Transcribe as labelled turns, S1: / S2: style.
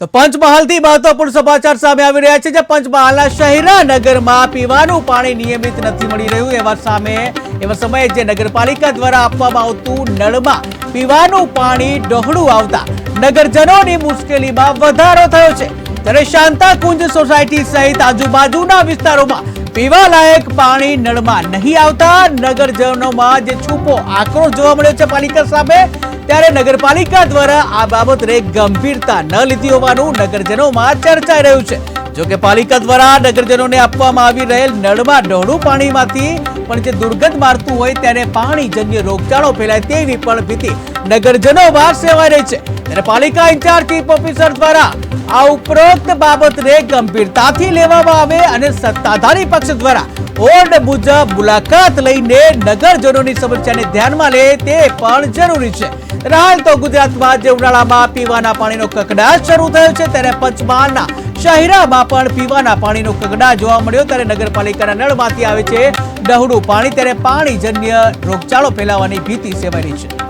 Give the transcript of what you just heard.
S1: તો પંચમહાલથી મહત્વપૂર્ણ સમાચાર સામે આવી રહ્યા છે, જે પંચમહાલના શહેરા નગરમાં પીવાનું પાણી નિયમિત નથી મળી રહ્યું. એવા સામે, એવા સમયે જે નગરપાલિકા દ્વારા આપવામાં આવતું નળમાં પીવાનું પાણી ડહોળું આવતા નગરજનોની મુશ્કેલીમાં વધારો થયો છે. ત્યારે શાંતાકુંજ સોસાયટી સહિત આજુબાજુના વિસ્તારોમાં પીવાલાયક પાણી નળમાં નહીં આવતા નગરજનોમાં જે છૂપો આક્રોશ જોવા મળ્યો છે પાલિકા સામે ત્યારે નગરપાલિકા દ્વારા આ બાબતને ગંભીરતા ન લીધી હોવાનું નગરજનોમાં ચર્ચાઈ રહ્યું છે. જોકે પાલિકા દ્વારા નગરજનોને આપવામાં આવી રહેલ નળમાં ડહોળું પાણીમાંથી પણ જે દુર્ગંધ મારતું હોય ત્યારે પાણીજન્ય રોગચાળો ફેલાય તેવી પણ ભીતિ નગરજનોમાં સેવાઈ રહી છે. ત્યારે પાલિકા ઇન્ચાર્જ ચીફ ઓફિસર દ્વારા આ ઉપરોક્ત બાબતને ગંભીરતાથી લેવામાં આવે અને સત્તાધારી પક્ષ દ્વારા ઓર્ડ મુજબ મુલાકાત લઈને નગરજનોની સમસ્યાને ધ્યાનમાં લે તે પણ જરૂરી છે. હાલ તો ગુજરાતમાં જે ઉનાળામાં પીવાના પાણીનો કકડાટ શરૂ થયો છે, ત્યારે પંચમહાલના શહેરામાં પણ પીવાના પાણીનો કકડાટ જોવા મળ્યો. ત્યારે નગરપાલિકાના નળમાંથી આવે છે ડહુડું પાણી, ત્યારે પાણીજન્ય રોગચાળો ફેલાવાની ભીતિ સેવાઈ છે.